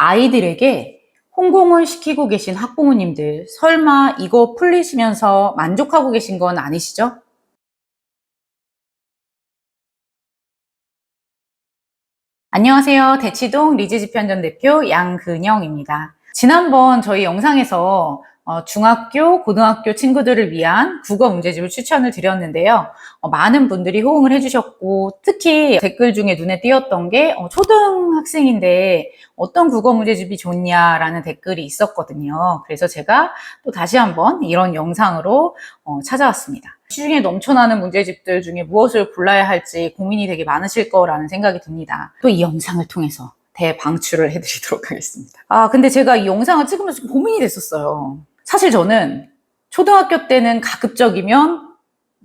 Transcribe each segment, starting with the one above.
아이들에게 홍공을 시키고 계신 학부모님들, 설마 이거 풀리시면서 만족하고 계신 건 아니시죠? 안녕하세요. 대치동 리즈지편전 대표 양근영입니다. 지난번 저희 영상에서 어, 중학교, 고등학교 친구들을 위한 국어 문제집을 추천을 드렸는데요. 어, 많은 분들이 호응을 해주셨고, 특히 댓글 중에 눈에 띄었던 게 어, 초등학생인데 어떤 국어 문제집이 좋냐라는 댓글이 있었거든요. 그래서 제가 또 다시 한번 이런 영상으로 어, 찾아왔습니다. 시중에 넘쳐나는 문제집들 중에 무엇을 골라야 할지 고민이 되게 많으실 거라는 생각이 듭니다. 또 이 영상을 통해서 대방출을 해드리도록 하겠습니다. 아, 근데 제가 이 영상을 찍으면서 고민이 됐었어요. 사실 저는 초등학교 때는 가급적이면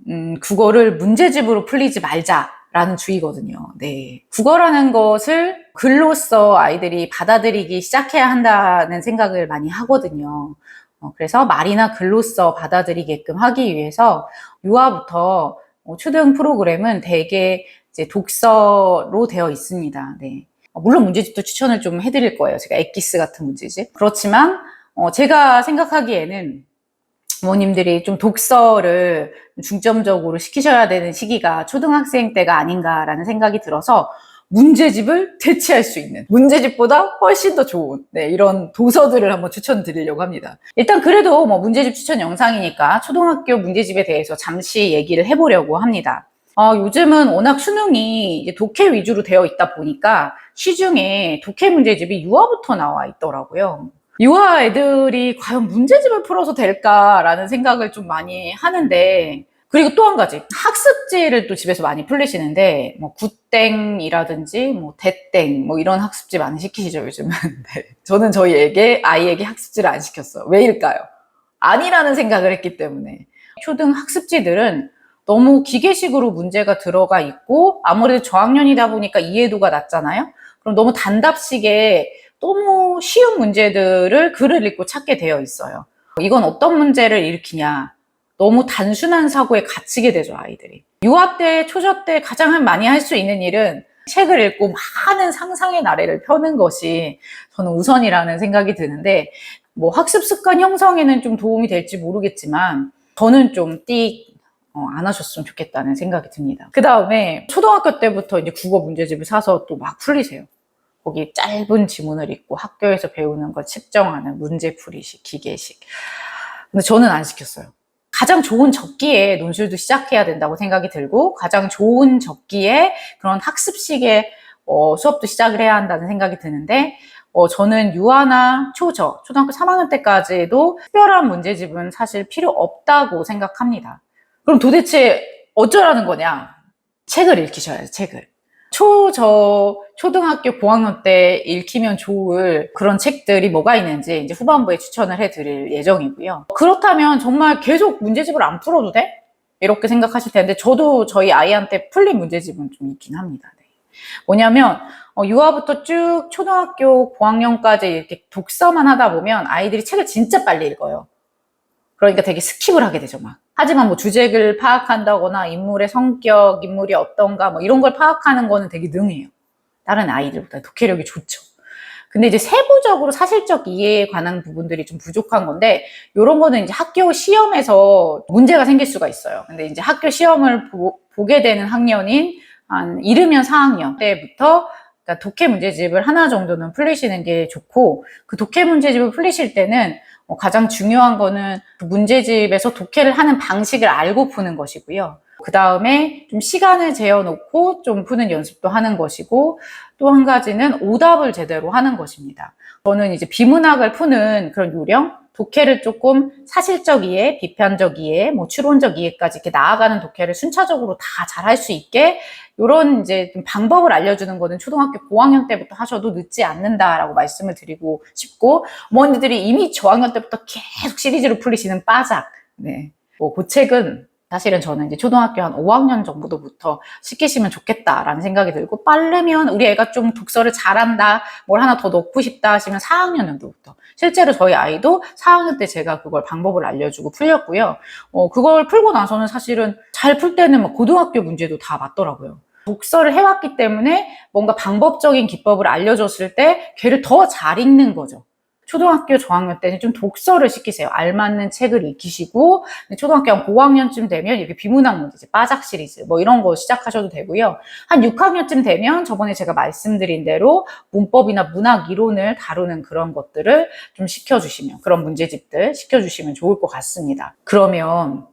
음, 국어를 문제집으로 풀리지 말자라는 주의거든요. 네. 국어라는 것을 글로써 아이들이 받아들이기 시작해야 한다는 생각을 많이 하거든요. 어, 그래서 말이나 글로써 받아들이게끔 하기 위해서 유아부터 어, 초등 프로그램은 대개 이제 독서로 되어 있습니다. 네. 어, 물론 문제집도 추천을 좀 해드릴 거예요. 제가 엑기스 같은 문제집. 그렇지만 어, 제가 생각하기에는 부모님들이 좀 독서를 중점적으로 시키셔야 되는 시기가 초등학생 때가 아닌가라는 생각이 들어서 문제집을 대체할 수 있는 문제집보다 훨씬 더 좋은 네, 이런 도서들을 한번 추천드리려고 합니다. 일단 그래도 뭐 문제집 추천 영상이니까 초등학교 문제집에 대해서 잠시 얘기를 해보려고 합니다. 어, 요즘은 워낙 수능이 독해 위주로 되어 있다 보니까 시중에 독해 문제집이 유아부터 나와 있더라고요. 유아 애들이 과연 문제집을 풀어서 될까라는 생각을 좀 많이 하는데 그리고 또 한 가지 학습지를 또 집에서 많이 풀리시는데 뭐 굿땡이라든지 뭐 대땡 뭐 이런 학습지 많이 시키시죠 요즘은 네. 저는 저희에게 아이에게 학습지를 안 시켰어요 왜일까요? 아니라는 생각을 했기 때문에 초등 학습지들은 너무 기계식으로 문제가 들어가 있고 아무래도 저학년이다 보니까 이해도가 낮잖아요 그럼 너무 단답식의 너무 쉬운 문제들을 글을 읽고 찾게 되어 있어요 이건 어떤 문제를 일으키냐 너무 단순한 사고에 갇히게 되죠, 아이들이. 유아 때, 초저 때 가장 많이 할 수 있는 일은 책을 읽고 많은 상상의 나래를 펴는 것이 저는 우선이라는 생각이 드는데, 뭐 학습 습관 형성에는 좀 도움이 될지 모르겠지만, 저는 좀 띡, 어, 안 하셨으면 좋겠다는 생각이 듭니다. 그 다음에 초등학교 때부터 이제 국어 문제집을 사서 또 막 풀리세요. 거기 짧은 지문을 읽고 학교에서 배우는 걸 측정하는 문제풀이식, 기계식. 근데 저는 안 시켰어요. 가장 좋은 적기에 논술도 시작해야 된다고 생각이 들고 가장 좋은 적기에 그런 학습식의 어, 수업도 시작을 해야 한다는 생각이 드는데 어, 저는 유아나 초저, 초등학교 3학년 때까지도 특별한 문제집은 사실 필요 없다고 생각합니다. 그럼 도대체 어쩌라는 거냐? 책을 읽히셔야죠, 책을. 초, 저, 초등학교 고학년 때 읽히면 좋을 그런 책들이 뭐가 있는지 이제 후반부에 추천을 해드릴 예정이고요. 그렇다면 정말 계속 문제집을 안 풀어도 돼? 이렇게 생각하실 텐데 저도 저희 아이한테 풀린 문제집은 좀 있긴 합니다. 네. 뭐냐면 어, 유아부터 쭉 초등학교 고학년까지 이렇게 독서만 하다 보면 아이들이 책을 진짜 빨리 읽어요. 그러니까 되게 스킵을 하게 되죠, 막. 하지만 뭐 주제를 파악한다거나 인물의 성격, 인물이 어떤가 뭐 이런 걸 파악하는 거는 되게 능해요. 다른 아이들보다 독해력이 좋죠. 근데 이제 세부적으로 사실적 이해에 관한 부분들이 좀 부족한 건데 이런 거는 이제 학교 시험에서 문제가 생길 수가 있어요. 근데 이제 학교 시험을 보, 게 되는 학년인 한 이르면 4학년 때부터 그러니까 독해 문제집을 하나 정도는 풀리시는 게 좋고 그 독해 문제집을 풀리실 때는 어, 가장 중요한 거는 그 문제집에서 독해를 하는 방식을 알고 푸는 것이고요. 그 다음에 좀 시간을 재어놓고 좀 푸는 연습도 하는 것이고 또 한 가지는 오답을 제대로 하는 것입니다. 저는 이제 비문학을 푸는 그런 요령, 독해를 조금 사실적 이해, 비판적 이해, 뭐 추론적 이해까지 이렇게 나아가는 독해를 순차적으로 다 잘할 수 있게 이런 이제 좀 방법을 알려주는 거는 초등학교 고학년 때부터 하셔도 늦지 않는다라고 말씀을 드리고 싶고 어머니들이 이미 저학년 때부터 계속 시리즈로 풀리시는 빠작, 네, 뭐그 책은 사실은 저는 이제 초등학교 한 5학년 정도부터 시키시면 좋겠다라는 생각이 들고 빠르면 우리 애가 좀 독서를 잘한다 뭘 하나 더 넣고 싶다 하시면 4학년 정도부터. 실제로 저희 아이도 4학년 때 제가 그걸 방법을 알려주고 풀렸고요. 어, 그걸 풀고 나서는 사실은 잘 풀 때는 막 고등학교 문제도 다 맞더라고요. 독서를 해왔기 때문에 뭔가 방법적인 기법을 알려줬을 때 걔를 더 잘 읽는 거죠. 초등학교 저학년 때는 좀 독서를 시키세요. 알맞는 책을 익히시고 초등학교 한 고학년쯤 되면 이렇게 비문학 문제집, 빠작 시리즈 뭐 이런 거 시작하셔도 되고요. 한 6학년쯤 되면 저번에 제가 말씀드린 대로 문법이나 문학 이론을 다루는 그런 것들을 좀 시켜주시면 그런 문제집들 시켜주시면 좋을 것 같습니다. 그러면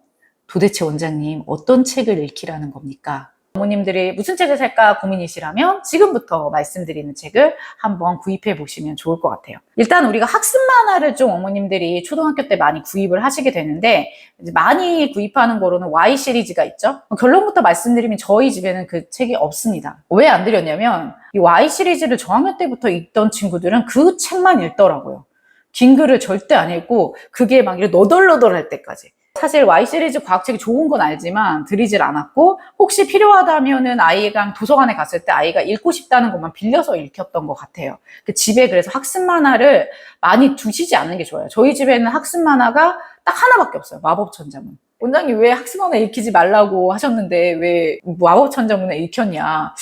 도대체 원장님 어떤 책을 읽히라는 겁니까? 부모님들이 무슨 책을 살까 고민이시라면 지금부터 말씀드리는 책을 한번 구입해 보시면 좋을 것 같아요. 일단 우리가 학습 만화를 좀 어머님들이 초등학교 때 많이 구입을 하시게 되는데 많이 구입하는 거로는 Y 시리즈가 있죠. 결론부터 말씀드리면 저희 집에는 그 책이 없습니다. 왜 안 드렸냐면 이 Y 시리즈를 저학년 때부터 읽던 친구들은 그 책만 읽더라고요. 긴 글을 절대 안 읽고 그게 막 너덜너덜할 때까지. 사실 Y 시리즈 과학책이 좋은 건 알지만 드리질 않았고 혹시 필요하다면은 아이가 도서관에 갔을 때 아이가 읽고 싶다는 것만 빌려서 읽혔던 것 같아요. 그 집에 그래서 학습 만화를 많이 두시지 않는 게 좋아요. 저희 집에는 학습 만화가 딱 하나밖에 없어요. 마법 천자문. 원장님 왜 학습 만화 읽히지 말라고 하셨는데 왜 마법 천자문을 읽혔냐?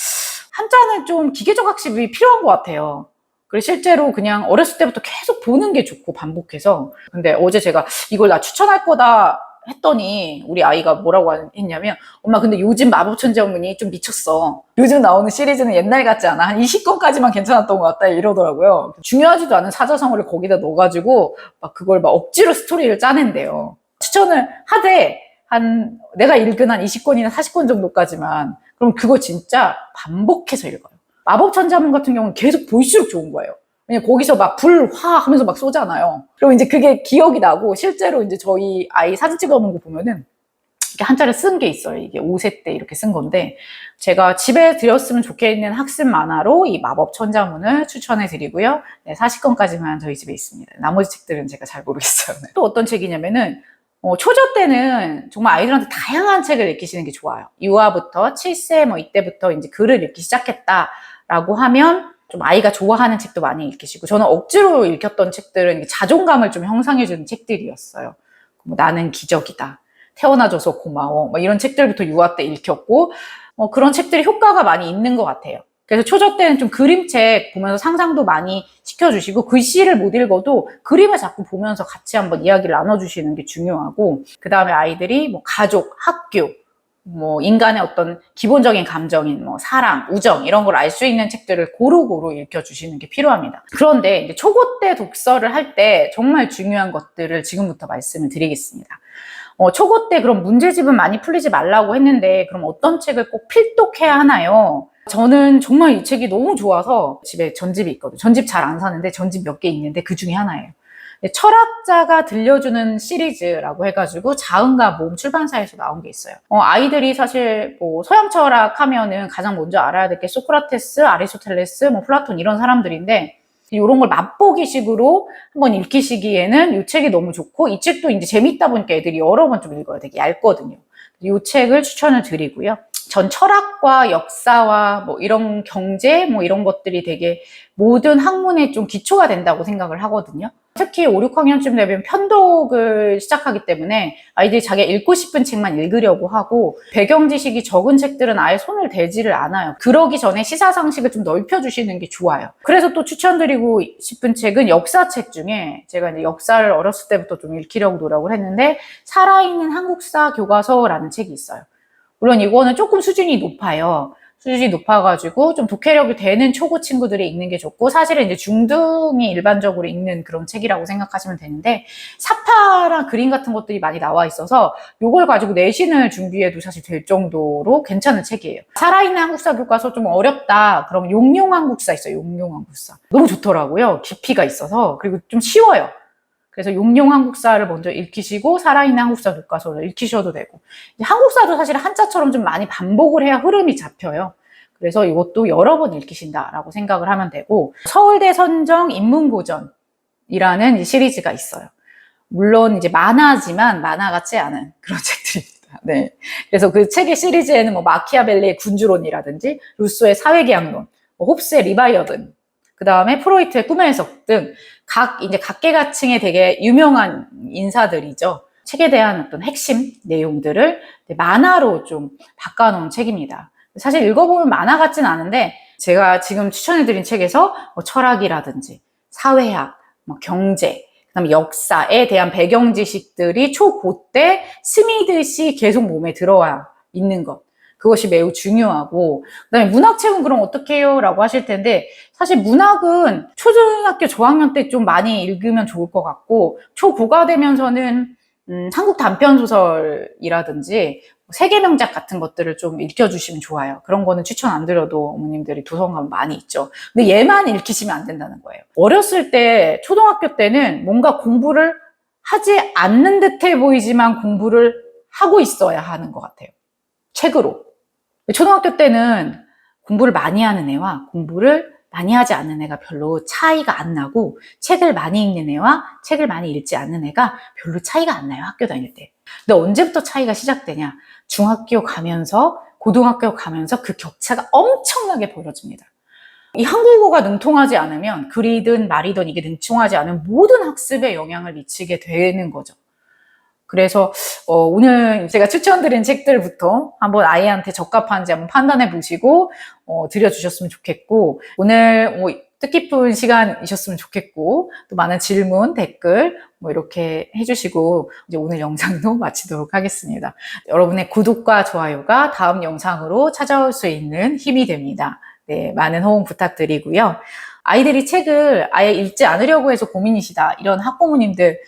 한자는 좀 기계적 학습이 필요한 것 같아요. 그리고 실제로 그냥 어렸을 때부터 계속 보는 게 좋고 반복해서. 근데 어제 제가 이걸 나 추천할 거다 했더니 우리 아이가 뭐라고 했냐면 엄마 근데 요즘 마법천자문이 좀 미쳤어. 요즘 나오는 시리즈는 옛날 같지 않아? 한 20권까지만 괜찮았던 것 같다 이러더라고요. 중요하지도 않은 사자성어를 거기다 넣어가지고 막 그걸 막 억지로 스토리를 짜낸대요. 추천을 하되 한 내가 읽은 한 20권이나 40권 정도까지만. 그럼 그거 진짜 반복해서 읽어요 마법 천자문 같은 경우는 계속 볼수록 좋은 거예요. 왜냐 거기서 막 불, 화 하면서 막 쏘잖아요. 그리고 이제 그게 기억이 나고 실제로 이제 저희 아이 사진 찍어 놓은 거 보면은 이렇게 한자를 쓴 게 있어요. 이게 5세 때 이렇게 쓴 건데 제가 집에 들였으면 좋겠는 학습 만화로 이 마법 천자문을 추천해 드리고요. 네, 40권까지만 저희 집에 있습니다. 나머지 책들은 제가 잘 모르겠어요. 네. 또 어떤 책이냐면은 어, 초저 때는 정말 아이들한테 다양한 책을 읽히시는 게 좋아요. 유아부터 7세 뭐 이때부터 이제 글을 읽기 시작했다. 라고 하면 좀 아이가 좋아하는 책도 많이 읽히시고 저는 억지로 읽혔던 책들은 자존감을 좀 형성해주는 책들이었어요. 뭐 나는 기적이다. 태어나줘서 고마워. 뭐 이런 책들부터 유아 때 읽혔고 뭐 그런 책들이 효과가 많이 있는 것 같아요. 그래서 초저 때는 좀 그림책 보면서 상상도 많이 시켜주시고 글씨를 못 읽어도 그림을 자꾸 보면서 같이 한번 이야기를 나눠주시는 게 중요하고 그 다음에 아이들이 뭐 가족, 학교 뭐 인간의 어떤 기본적인 감정인 뭐 사랑, 우정 이런 걸 알 수 있는 책들을 고루고루 읽혀 주시는 게 필요합니다. 그런데 이제 초고 때 독서를 할 때 정말 중요한 것들을 지금부터 말씀을 드리겠습니다. 어, 초고 때 그럼 문제집은 많이 풀리지 말라고 했는데 그럼 어떤 책을 꼭 필독해야 하나요? 저는 정말 이 책이 너무 좋아서 집에 전집이 있거든요. 전집 잘 안 사는데 전집 몇 개 있는데 그 중에 하나예요. 네, 철학자가 들려주는 시리즈라고 해가지고 자은가 모음 출판사에서 나온 게 있어요. 어, 아이들이 사실 뭐 서양 철학 하면은 가장 먼저 알아야 될 게 소크라테스, 아리스토텔레스, 뭐 플라톤 이런 사람들인데 이런 걸 맛보기식으로 한번 읽히시기에는 이 책이 너무 좋고 이 책도 이제 재밌다 보니까 애들이 여러 번 좀 읽어야 되게 얇거든요. 이 책을 추천을 드리고요. 전 철학과 역사와 뭐 이런 경제 뭐 이런 것들이 되게 모든 학문에 좀 기초가 된다고 생각을 하거든요. 특히 5, 6학년쯤 되면 편독을 시작하기 때문에 아이들이 자기가 읽고 싶은 책만 읽으려고 하고 배경 지식이 적은 책들은 아예 손을 대지를 않아요. 그러기 전에 시사 상식을 좀 넓혀주시는 게 좋아요. 그래서 또 추천드리고 싶은 책은 역사책 중에 제가 이제 역사를 어렸을 때부터 좀 읽히려고 노력을 했는데 살아있는 한국사 교과서라는 책이 있어요. 물론 이거는 조금 수준이 높아요. 수준이 높아가지고 좀 독해력이 되는 초고 친구들이 읽는 게 좋고 사실은 이제 중등이 일반적으로 읽는 그런 책이라고 생각하시면 되는데 사파랑 그림 같은 것들이 많이 나와 있어서 이걸 가지고 내신을 준비해도 사실 될 정도로 괜찮은 책이에요. 살아있는 한국사 교과서 좀 어렵다. 그럼 용용 한국사 있어요. 용용 한국사. 너무 좋더라고요. 깊이가 있어서 그리고 좀 쉬워요. 그래서 용용 한국사를 먼저 읽히시고 살아있는 한국사 교과서를 읽히셔도 되고 한국사도 사실 한자처럼 좀 많이 반복을 해야 흐름이 잡혀요. 그래서 이것도 여러 번 읽히신다라고 생각을 하면 되고 서울대 선정 인문고전이라는 시리즈가 있어요. 물론 이제 만화지만 만화 같지 않은 그런 책들입니다. 네. 그래서 그 책의 시리즈에는 뭐 마키아벨리의 군주론이라든지 루소의 사회계약론, 뭐 홉스의 리바이어든, 그 다음에 프로이트의 꿈의 해석 등 각 이제 각계각층의 되게 유명한 인사들이죠. 책에 대한 어떤 핵심 내용들을 만화로 좀 바꿔놓은 책입니다. 사실 읽어보면 만화 같진 않은데 제가 지금 추천해드린 책에서 뭐 철학이라든지 사회학, 뭐 경제, 그다음에 역사에 대한 배경 지식들이 초고 때 스미듯이 계속 몸에 들어와 있는 것. 그것이 매우 중요하고 그다음에 문학 책은 그럼 어떻게 해요? 라고 하실 텐데 사실 문학은 초등학교 저학년 때 좀 많이 읽으면 좋을 것 같고 초고가 되면서는 음, 한국 단편 소설이라든지 세계 명작 같은 것들을 좀 읽혀주시면 좋아요. 그런 거는 추천 안 드려도 어머님들이 도서관 많이 있죠. 근데 얘만 읽히시면 안 된다는 거예요. 어렸을 때 초등학교 때는 뭔가 공부를 하지 않는 듯해 보이지만 공부를 하고 있어야 하는 것 같아요. 책으로. 초등학교 때는 공부를 많이 하는 애와 공부를 많이 하지 않는 애가 별로 차이가 안 나고 책을 많이 읽는 애와 책을 많이 읽지 않는 애가 별로 차이가 안 나요. 학교 다닐 때. 근데 언제부터 차이가 시작되냐? 중학교 가면서 고등학교 가면서 그 격차가 엄청나게 벌어집니다. 이 한국어가 능통하지 않으면 글이든 말이든 이게 능통하지 않으면 모든 학습에 영향을 미치게 되는 거죠. 그래서 어, 오늘 제가 추천드린 책들부터 한번 아이한테 적합한지 한번 판단해 보시고 어, 드려주셨으면 좋겠고 오늘 뭐 뜻깊은 시간이셨으면 좋겠고 또 많은 질문 댓글 뭐 이렇게 해주시고 이제 오늘 영상도 마치도록 하겠습니다. 여러분의 구독과 좋아요가 다음 영상으로 찾아올 수 있는 힘이 됩니다. 네, 많은 호응 부탁드리고요. 아이들이 책을 아예 읽지 않으려고 해서 고민이시다 이런 학부모님들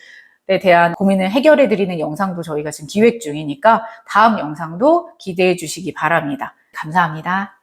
에 대한 고민을 해결해 드리는 영상도 저희가 지금 기획 중이니까 다음 영상도 기대해 주시기 바랍니다. 감사합니다.